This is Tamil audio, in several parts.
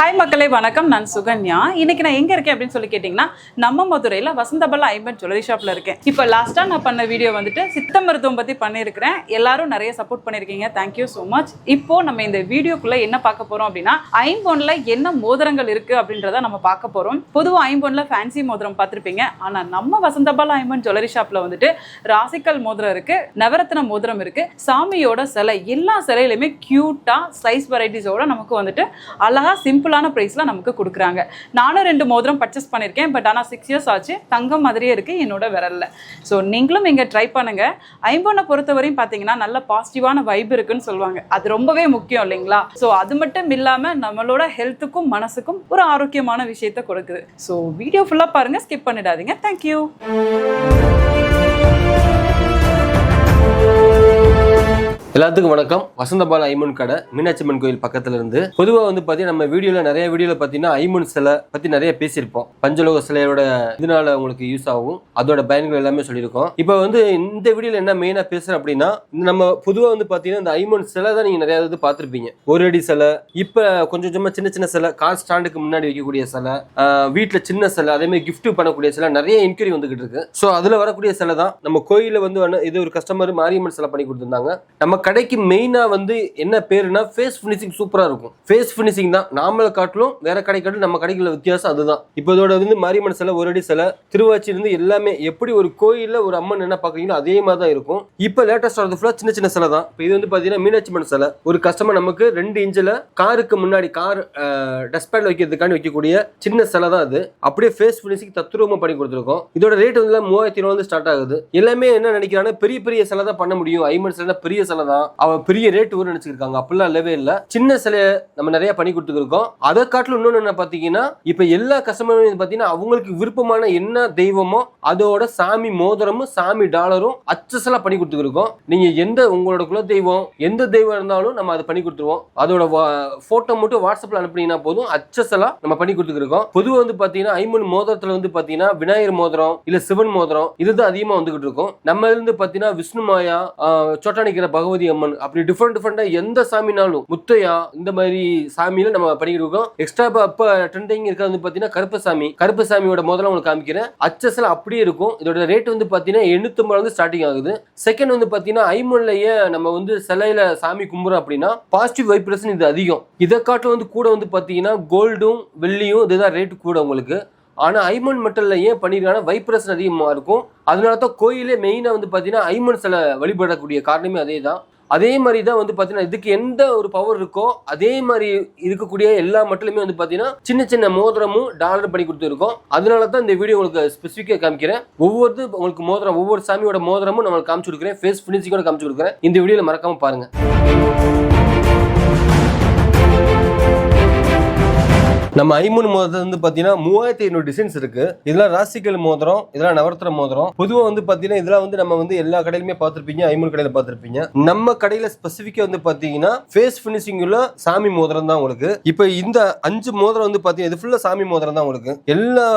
ஹாய் மக்களே வணக்கம். நான் சுகன்யா. இன்னைக்கு நான் எங்க இருக்கேன் அப்படின்னு சொல்லி கேட்டிங்கன்னா நம்ம மதுரையில் வசந்தபல்ல ஐம்பன் ஜுவல்லரி ஷாப்ல இருக்கேன். இப்போ லாஸ்ட்டாக நான் பண்ண வீடியோ வந்துட்டு சித்த மருத்துவம் பத்தி பண்ணியிருக்கிறேன். எல்லாரும் நிறைய சப்போர்ட் பண்ணியிருக்கீங்க. தேங்க்யூ ஸோ மச் இப்போ நம்ம இந்த வீடியோக்குள்ள என்ன பார்க்க போறோம் அப்படின்னா ஐம்பொன்ல என்ன மோதிரங்கள் இருக்கு அப்படின்றத நம்ம பார்க்க போறோம். பொதுவாக ஐம்பொன்ல ஃபேன்சி மோதிரம் பார்த்துருப்பீங்க. ஆனா நம்ம வசந்தபல்ல ஐம்பன் ஜுவல்லரி ஷாப்ல வந்துட்டு ராசிக்கல் மோதிரம் இருக்கு நவரத்ன மோதிரம் இருக்கு. சாமியோட சிலை எல்லா சிலையிலுமே கியூட்டா சைஸ் வெரைட்டிஸோட நமக்கு வந்துட்டு அழகா ரீசனபிளான ப்ரைஸில் நமக்கு கொடுக்குறாங்க. நானும் ரெண்டு மோதிரம் பர்ச்சேஸ் பண்ணியிருக்கேன் பட் ஆனால் சிக்ஸ் இயர்ஸ் ஆச்சு. தங்கம் மாதிரியே இருக்கு என்னோட விரல்ல. ஸோ நீங்களும் இங்கே ட்ரை பண்ணுங்க. ஐம்பொன்னை பொறுத்தவரையும் பார்த்தீங்கன்னா நல்ல பாசிட்டிவான வைப் இருக்குன்னு சொல்லுவாங்க. அது ரொம்பவே முக்கியம் இல்லைங்களா? ஸோ அது மட்டும் இல்லாமல் நம்மளோட ஹெல்த்துக்கும் மனசுக்கும் ஒரு ஆரோக்கியமான விஷயத்தை கொடுக்குது. ஸோ வீடியோ ஃபுல்லாக பாருங்க ஸ்கிப் பண்ணிடாதீங்க. தேங்க்யூ எல்லாத்துக்கும் வணக்கம். வசந்தபால ஐமன் கடை மீனாட்சி அம்மன் கோயில் பக்கத்துல இருந்து பொதுவாக வந்து பார்த்தீங்கன்னா நம்ம வீடியோல நிறைய வீடியோல பார்த்தீங்கன்னா ஐமன் சிலை பத்தி நிறைய பேசியிருப்போம். பஞ்சலோக சிலையோட இதனால உங்களுக்கு யூஸ் ஆகும். அதோட பயன்கள் எல்லாமே சொல்லியிருக்கோம். இப்போ வந்து இந்த வீடியோல என்ன மெயினா பேசுகிறேன் அப்படின்னா இந்த நம்ம பொதுவாக வந்து பார்த்தீங்கன்னா இந்த ஐமன் சிலை தான் நீங்க நிறைய இது பார்த்துருப்பீங்க. ஒரு அடி சிலை இப்போ கொஞ்சம் கொஞ்சமா சின்ன சின்ன சிலை கார் ஸ்டாண்டுக்கு முன்னாடி வைக்கக்கூடிய சிலை வீட்டில் சின்ன சிலை அதே மாதிரி gift பண்ணக்கூடிய சிலை நிறைய என்கொயரி வந்துகிட்டு இருக்கு. ஸோ அதுல வரக்கூடிய சிலை தான் நம்ம கோயிலில் வந்து வந்து இது ஒரு கஸ்டமர் மாரியம்மன் சிலை பண்ணி கொடுத்துருந்தாங்க. நம்ம கடைக்கு மெயினாக வந்து என்ன பேருனா ஃபேஸ் ஃபினிஷிங் சூப்பராக இருக்கும். ஃபேஸ் ஃபினிஷிங் தான். நாமளை காட்டிலும் வேற கடை காட்டிலும் நம்ம கடைக்குள்ள வித்தியாசம் அதுதான். இப்போ இதோட வந்து மாரியம்மன் சிலை ஒரு அடி சிலை திருவாச்சிலிருந்து எல்லாமே எப்படி ஒரு கோயிலில் ஒரு அம்மன் என்ன பார்க்குறீங்களோ அதே மாதிரி தான் இருக்கும். இப்போ லேட்டஸ்ட் வரது ஃபுல்லாக சின்ன சின்ன சிலை தான். இப்போ இது வந்து பார்த்தீங்கன்னா மீனாட்சி அம்மன் சிலை. ஒரு கஸ்டமர் நமக்கு ரெண்டு இன்ச்சில் காருக்கு முன்னாடி கார் டஸ்ட்பேட்ல வைக்கிறதுக்காண்டி வைக்கக்கூடிய சின்ன சிலை தான் அது. அப்படியே ஃபேஸ் ஃபினிஷிங் தத்ரூபம் பண்ணி கொடுத்துருக்கோம். இதோட ரேட் வந்து மூவாயிரத்தி இருபது ஸ்டார்ட் ஆகுது. எல்லாமே என்ன நினைக்கிறாங்கன்னா பெரிய பெரிய சிலை தான் பண்ண முடியும். ஐமன் சிலை பெரிய சிலை தான். அவ பெரிய ரேட் ஊர் நினைச்சிருக்காங்க. அப்படிலாம் இல்லவே இல்ல. சின்ன சிலையை நம்ம நிறைய பண்ணி கொடுத்துருக்கோம். அதை காட்டிலும் இன்னொன்னு என்ன பாத்தீங்கன்னா இப்ப எல்லா கஸ்டமரும் பாத்தீங்கன்னா அவங்களுக்கு விருப்பமான என்ன தெய்வமோ அதோட சாமி மோதிரமும் சாமி டாலரும் அச்சசலா பண்ணி கொடுத்துருக்கோம். நீங்க எந்த உங்களோட குல தெய்வம் எந்த தெய்வம் இருந்தாலும் நம்ம அதை பண்ணி கொடுத்துருவோம். அதோட போட்டோ மட்டும் வாட்ஸ்அப்ல அனுப்புனீங்கன்னா போதும். அச்சசலா நம்ம பண்ணி கொடுத்துருக்கோம். பொதுவாக வந்து பாத்தீங்கன்னா ஐம்பது மோதிரத்துல வந்து பாத்தீங்கன்னா விநாயகர் மோதிரம் இல்ல சிவன் மோதிரம் இதுதான் அதிகமா வந்துகிட்டு இருக்கும். நம்ம இருந்து பாத்தீங்கன்னா விஷ்ணு மாயா ஆஹ் சொட்டானிக்கிற பகவதி அம்மன். அப்படி டிஃப்ரெண்ட் டிஃப்ரெண்டா எந்த சாமினாலும் முத்தையா இந்த மாதிரி சாமியில நம்ம பண்ணிக்கிட்டு இருக்கோம். எக்ஸ்ட்ரா அப்ப ட்ரெண்டிங் இருக்கிறது வந்து பாத்தீங்கன்னா கருப்பசாமி. கருப்பசாமியோட முதல்ல உங்களுக்கு காமிக்கிறேன். அச்சஸ்ல அப்படியே இருக்கும். இதோட ரேட் வந்து பாத்தீங்கன்னா எண்ணூத்தம்பது வந்து ஸ்டார்டிங் ஆகுது. செகண்ட் வந்து பாத்தீங்கன்னா ஐமன்லயே நம்ம வந்து சிலையில சாமி கும்புறோம் அப்படின்னா பாசிட்டிவ் வைப்ரேஷன் இது அதிகம். இதை காட்டிலும் வந்து கூட வந்து பாத்தீங்கன்னா கோல்டும் வெள்ளியும் இதுதான் ரேட் கூட உங்களுக்கு. ஆனால் ஐமன் மெட்டல்ல ஏன் பண்ணிருக்காங்கன்னா வைப்ரேஷன் அதிகமாக இருக்கும். அதனால தான் கோயிலே மெயினாக வந்து பார்த்தீங்கன்னா ஐமன் சிலை வழிபடக்கூடிய காரணமே அதே தான் அதே மாதிரி தான் வந்து பார்த்தீங்கன்னா இதுக்கு எந்த ஒரு பவர் இருக்கோ அதே மாதிரி இருக்கக்கூடிய எல்லா மட்டுமே வந்து பார்த்தீங்கன்னா சின்ன சின்ன மோதிரமும் டாலர் பண்ணி கொடுத்துருக்கோம். அதனால தான் இந்த வீடியோ உங்களுக்கு ஸ்பெசிஃபிக்காக காமிக்கிறேன். ஒவ்வொரு உங்களுக்கு மோதிரம் ஒவ்வொரு சாமியோட மோதிரமும் நம்மளுக்கு காமிச்சு கொடுக்குறேன். ஃபேஸ் ஃபினிஷிங்கோட காமிச்சு கொடுக்குறேன். இந்த வீடியோவில் மறக்காமல் பாருங்க. நம்ம ஐமூன் மோதிரம் வந்து பார்த்தீங்கன்னா மூவாயிரத்தி ஐநூறு டிசைன்ஸ் இருக்கு. இதெல்லாம் ராசிக்கல் மோதிரம் இதெல்லாம் நவரத்ன மோதிரம். பொதுவாக வந்து பார்த்தீங்கன்னா இதெல்லாம் வந்து நம்ம வந்து எல்லா கடையிலுமே பார்த்துருப்பீங்க ஐமூன் கடையில் பார்த்துருப்பீங்க. நம்ம கடையில் ஸ்பெசிஃபிக்காக வந்து பார்த்தீங்கன்னா ஃபேஸ் ஃபினிஷிங் உள்ள சாமி மோதிரம் தான் உங்களுக்கு. இப்போ இந்த அஞ்சு மோதிரம் வந்து பார்த்தீங்கன்னா இது ஃபுல்லாக சாமி மோதிரம் தான் உங்களுக்கு. எல்லா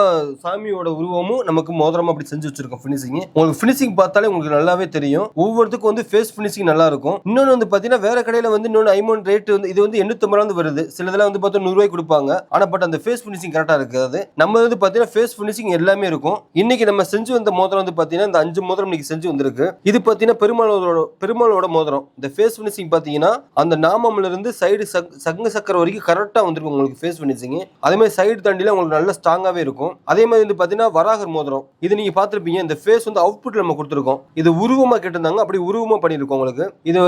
சாமியோட உருவமும் நமக்கு மோதிரம் அப்படி செஞ்சு வச்சிருக்கோம் ஃபினிஷிங் உங்களுக்கு ஃபினிஷிங் பார்த்தாலே உங்களுக்கு நல்லாவே தெரியும். ஒவ்வொருத்துக்கும் வந்து ஃபேஸ் ஃபினிஷிங் நல்லா இருக்கும். இன்னொன்று வந்து பார்த்தீங்கன்னா வேற கடையில் வந்து இன்னொன்று ஐமோன் ரேட் வந்து இது வந்து எண்ணூத்தி வந்து வருது. சிலதெல்லாம் வந்து பார்த்தா நூறு கொடுப்பாங்க. ஆனால் பட் அந்த ஃபேஸ் ஃபினிஷிங் கரெக்டாக இருக்காது. நம்ம வந்து பார்த்தீங்கன்னா ஃபேஸ் ஃபினிஷிங் எல்லாமே இருக்கும். இன்னைக்கு நம்ம செஞ்சு வந்த மோதிரம் வந்து பார்த்தீங்கன்னா இந்த அஞ்சு மோதிரம் இன்னைக்கு செஞ்சு வந்திருக்கு. இது பார்த்தீங்கன்னா பெருமாளோட பெருமாளோட மோதிரம். இந்த ஃபேஸ் ஃபினிஷிங் பார்த்தீங்கன்னா அந்த நாமம்ல இருந்து சைடு சங்கு சக்கர வரைக்கும் கரெக்டாக வந்திருக்கும் உங்களுக்கு ஃபேஸ் ஃபினிஷிங் அதே மாதிரி சைடு தண்டியில் உங்களுக்கு நல்ல ஸ்ட்ராங்காகவே இருக்கும். அதே மாதிரி வந்து பார்த்தீங்கன்னா வராகர் மோதிரம். இது நீங்கள் பார்த்துருப்பீங்க இந்த ஃபேஸ் வந்து அவுட்புட்டில் நம்ம கொடுத்துருக்கோம். இது உருவமாக கேட்டிருந்தாங்க. அப்படி உருவமாக பண்ணியிருக்கோம் உங்களுக்கு. இது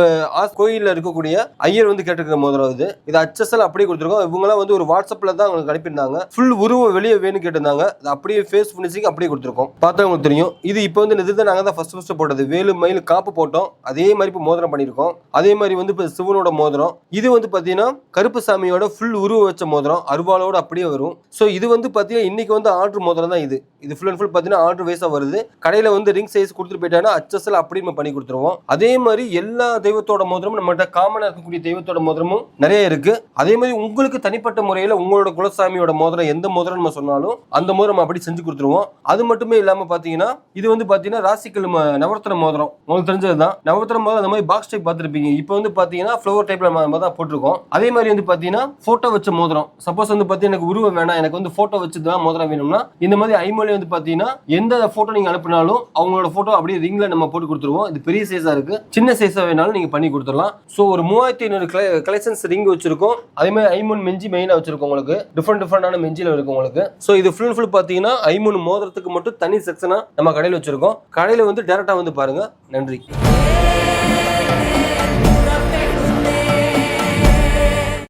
கோயிலில் இருக்கக்கூடிய ஐயர் வந்து கேட்டிருக்கிற மோதிரம் இது. இது அச்சசல் அப்படியே கொடுத்துருக்கோம். இவங்கலாம் வந்து ஒரு வாட்ஸ்அப்பில் தான் உங்களுக்கு அனுப்பியிருந்தாங்க. ஃபுல் உருவம் வெளியே வேணும் கேட்டிருந்தாங்க. அது அப்படியே ஃபேஸ் ஃபினிஷிங் அப்படியே கொடுத்துருக்கோம். பார்த்தா உங்களுக்கு தெரியும். இது இப்போ வந்து இதுதான் நாங்கள் தான் ஃபஸ்ட் ஃபஸ்ட்டு போட்டது. வேலு மயில் காப்பு போட்டோம். அதே மாதிரி இப்போ மோதிரம் பண்ணியிருக்கோம். அதே மாதிரி வந்து இப்போ சிவனோட மோதிரம். இது வந்து பார்த்தீங்கன்னா கருப்பு சாமியோட ஃபுல் உருவம் வச்ச மோதிரம். அருவாளோட அப்படியே வரும். ஸோ இது வந்து பார்த்தீங்கன்னா இன்னைக்கு வந்து ஆர்டர் மோதிரம் தான் இது. இது ஃபுல் அண்ட் ஃபுல் பார்த்தீங்கன்னா ஆர்டர் வைஸாக வருது. கடையில் வந்து ரிங் சைஸ் கொடுத்துட்டு போயிட்டாங்கன்னா அச்சஸில் அப்படி நம்ம பண்ணி கொடுத்துருவோம். அதே மாதிரி எல்லா தெய்வத்தோட மோதிரமும் நம்மகிட்ட காமனாக இருக்கக்கூடிய தெய்வத்தோட மோதிரமும் நிறைய இருக்கு. அதே மாதிரி உங்களுக்கு தனிப்பட்ட முறையில் உங்களோட குலசாமியோட மோதிரம் எந்த மோதிரம் நம்ம சொன்னாலும் அந்த மோதிரம் அப்படி செஞ்சு கொடுத்துருவோம். அது மட்டுமே இல்லாம பாத்தீங்கன்னா இது வந்து பாத்தீங்கன்னா ராசிக்கல் நவரத்தன மோதிரம். உங்களுக்கு தெரிஞ்சது தான். நவரத்ன மோதிரம் அந்த மாதிரி பாக்ஸ் டைப் பார்த்துருப்பீங்க. இப்போ வந்து பாத்தீங்கன்னா ஃப்ளவர் டைப்ல நம்ம தான் போட்டிருக்கோம். அதே மாதிரி வந்து பாத்தீங்கன்னா போட்டோ வச்ச மோதிரம். சப்போஸ் வந்து பாத்தீங்கன்னா எனக்கு உருவம் வேணாம். எனக்கு வந்து போட்டோ வச்சு தான் மோதிரம் வேணும்னா இந்த மாதிரி ஐமொழி வந்து பாத்தீங்கன்னா எந்த போட்டோ நீங்க அனுப்பினாலும் அவங்களோட போட்டோ அப்படியே ரிங்ல நம்ம போட்டு கொடுத்துருவோம். இது பெரிய சைஸா இருக்கு. சின்ன சைஸா வேணாலும் நீங்க பண்ணி கொடுத்துடலாம். ஸோ ஒரு மூவாயிரத்தி ஐநூறு கலெக்ஷன்ஸ் ரிங் வச்சிருக்கோம். அதே மாதிரி ஐமோன் மெஞ்சி மெயினா வச்சிருக்கோம் உங்களுக்கு. டிஃப்ரெண்ட் டிஃப்ரெண்டான மெஞ்சில் இருக்கு உங்களுக்கு. ஸோ இது ஃபுல் அண்ட் ஃபுல் பார்த்தீங்கன்னா ஐமூணு மோதிரத்துக்கு மட்டும் தனி செக்ஷனாக நம்ம கடையில் வச்சிருக்கோம். கடையில் வந்து டேரெக்டாக வந்து பாருங்கள் நன்றி.